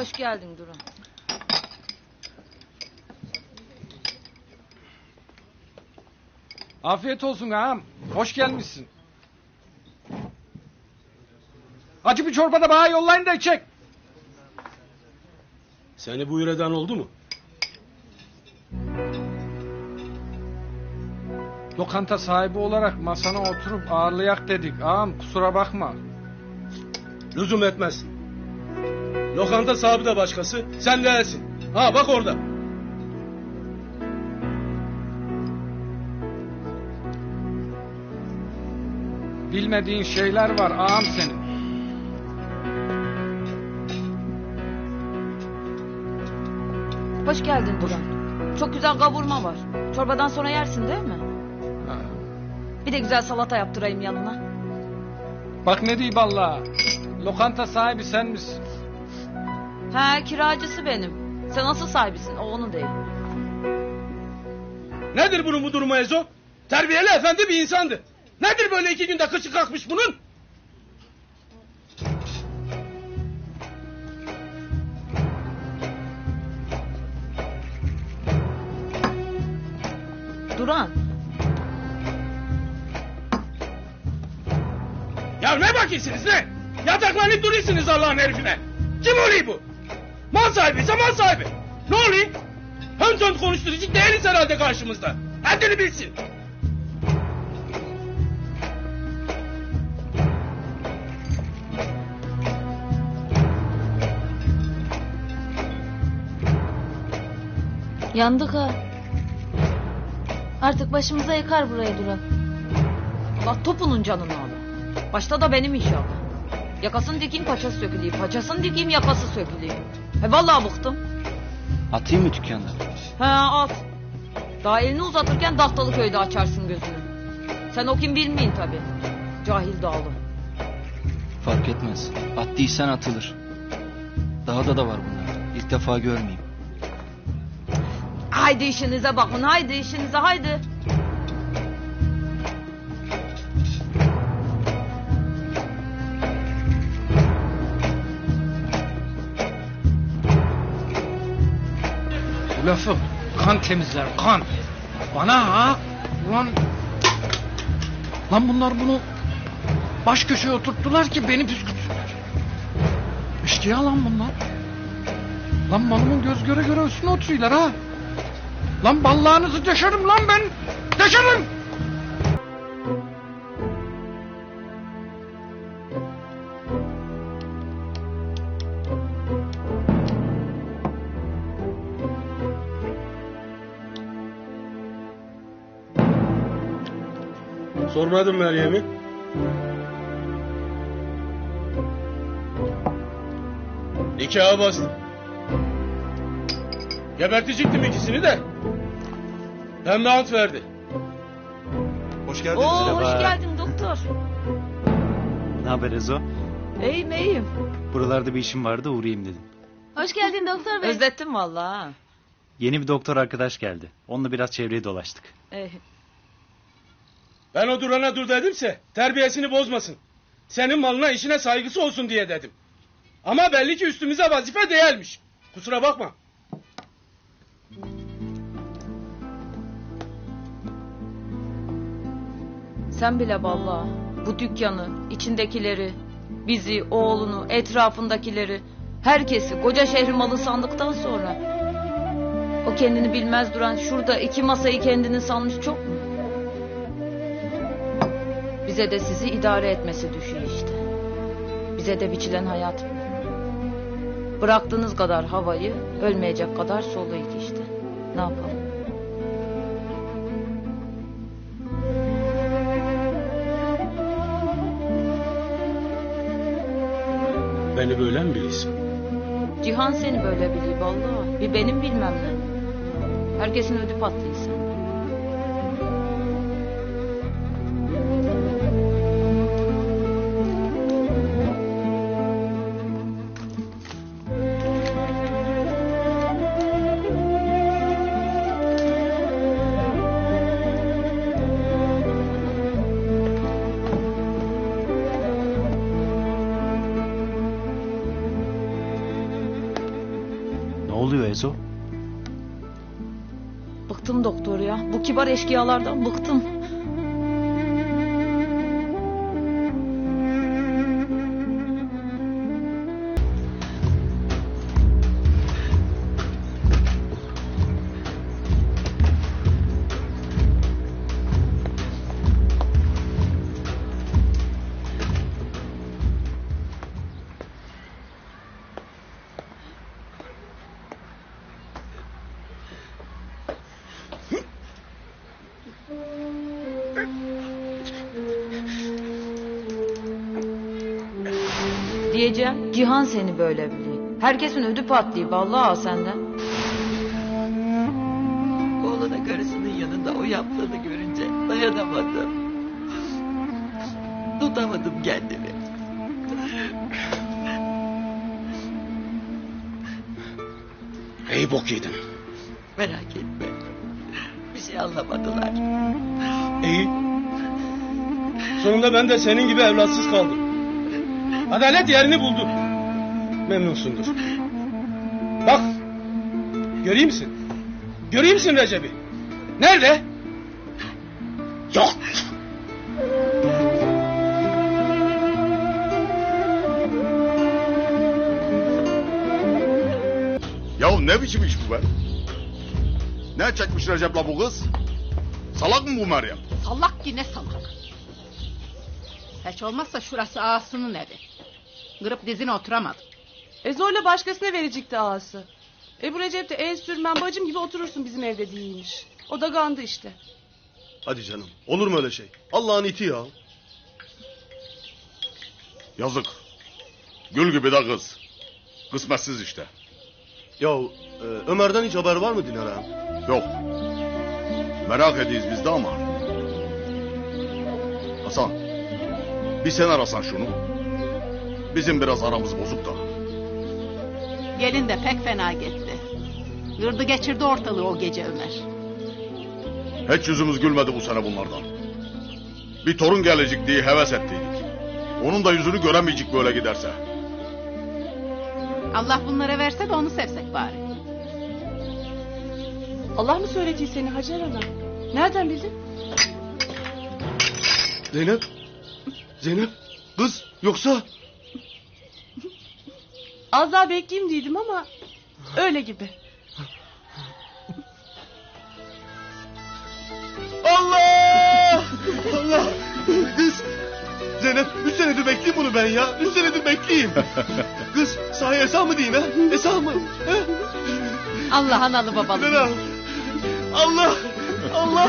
Hoş geldin Duran. Afiyet olsun ağam. Hoş gelmişsin. Acı bir çorba da bana yollayın da içecek. Seni buyur eden oldu mu? Lokanta sahibi olarak masana oturup ağırlayak dedik. Ağam kusura bakma. Lüzum etmez. Lokanta sahibi de başkası, sen değilsin. Ha bak orada. Bilmediğin şeyler var ağam senin. Hoş geldin Duran. Çok güzel kavurma var. Çorbadan sonra yersin değil mi? Ha. Bir de güzel salata yaptırayım yanına. Bak ne diyeyim valla. Lokanta sahibi sen misin? He kiracısı benim. Sen nasıl sahibisin o onun değil. Nedir bunun bu durumu Ezo? Terbiyeli efendi bir insandı. Nedir böyle iki günde kıçı kalkmış bunun? Duran Ya ne bakıyorsunuz ne? Yataklanıp duruyorsunuz Allah'ın herifine. Kim oluyor bu? Mal sahibi mal sahibi. Ne oluyor? Hönt hönt konuşturucu değiliz herhalde karşımızda. Haddini bilsin. Yandık ha. Artık başımıza yıkar burayı Duran. Allah topunun canını al. Başta da benim inşallah. Yakasını dikeyim paçası söküleyim. Paçasını dikeyim yakası söküleyim. He vallahi bıktım. Atayım mı dükkanda? He at. Daha elini uzatırken Dahtalı köyde açarsın gözünü. Sen o kim bilmeyin tabi. Cahil dağlı. Fark etmez. At değilsen atılır. Dağda da var bunlar. İlk defa görmeyeyim. Haydi işinize bakın haydi işinize haydi. Bu lafı kan temizler kan. Bana ha. Ulan. Lan bunlar bunu baş köşeye oturttular ki beni püskürtsünler. İşkiya lan bunlar. Lan malımın göz göre göre üstüne oturuyorlar ha. Lan ballağınızı deşerim lan ben. Deşerim. Sormadın Meryem'i. Nikaha bastım. Gebertecektim ikisini de. Pembe ant verdi. Hoş geldiniz. Oo hoş geldin doktor. Ne haber Ezo? İyiyim iyiyim. Buralarda bir işim vardı uğrayayım dedim. Hoş geldin doktor bey. Özlettim vallahi. Yeni bir doktor arkadaş geldi. Onunla biraz çevreyi dolaştık. Eh, Ben o durana dur dedimse terbiyesini bozmasın. Senin malına işine saygısı olsun diye dedim. Ama belli ki üstümüze vazife değilmiş. Kusura bakma. sen bile vallahi bu dükkanı, içindekileri, bizi, oğlunu, etrafındakileri, herkesi koca şehri malı sandıktan sonra o kendini bilmez duran şurada iki masayı kendini sanmış çok mu? Bize de sizi idare etmesi düşüyor işte. Bize de biçilen hayat bu. Bıraktığınız kadar havayı ölmeyecek kadar soluydu işte. Ne yapalım? Beni böyle mi bilirsin? Cihan seni böyle biliyor vallahi. Bir benim bilmem ne. Herkesin ödü patlıyor oluyor Ezo? Bıktım doktor ya. Bu kibar eşkıyalardan bıktım. Diyeceğim Cihan seni böyle biliyor. Herkesin ödü patlıyor vallahi senden. Oğlana karısının yanında o yaptığını görünce dayanamadım. Tutamadım kendimi. İyi bok yedin. Merak etme. Bir şey anlamadılar. İyi. Sonunda ben de senin gibi evlatsız kaldım. Adalet yerini buldu. Memnunsundur. Bak. Göreyim misin? Göreyim misin Recep'i? Nerede? Yok. Ya ne biçim iş bu be? Ne çekmiş Recep'le bu kız? Salak mı bu Meryem? Salak ki ne salak. Hiç olmazsa şurası ağasının evi. Kırıp dizine oturamadım. E zorla başkasına verecekti ağası. E bu Recep de el sürmem bacım gibi oturursun bizim evde değilmiş. O da gandı işte. Hadi canım. Olur mu öyle şey? Allah'ın iti ya. Yazık. Gül gibi de kız. Kısmetsiz işte. Ya e, Ömer'den hiç haber var mı Dinar ağam? Yok. Merak ediyiz biz de ama. Hasan. Bir sen arasan şunu. Bizim biraz aramız bozuk da. Gelin de pek fena gitti. Gırdı geçirdi ortalığı o gece Ömer. Hiç yüzümüz gülmedi bu sene bunlardan. Bir torun gelecek diye heves ettiydik. Onun da yüzünü göremeyecek böyle giderse. Allah bunlara verse de onu sevsek bari. Allah mı söyledi seni Hacer Ana? Nereden bildin? Zeynep. Zeynep. Kız yoksa? Az daha bekleyeyim dedim ama öyle gibi. Allah! Allah! Kız! Zeynep üç senedir bekleyeyim bunu ben ya. Üç senedir bekleyeyim. Kız sahi Esa mı deyin ha? Esa mı? Ha? Allah analı babalı. Allah! Allah!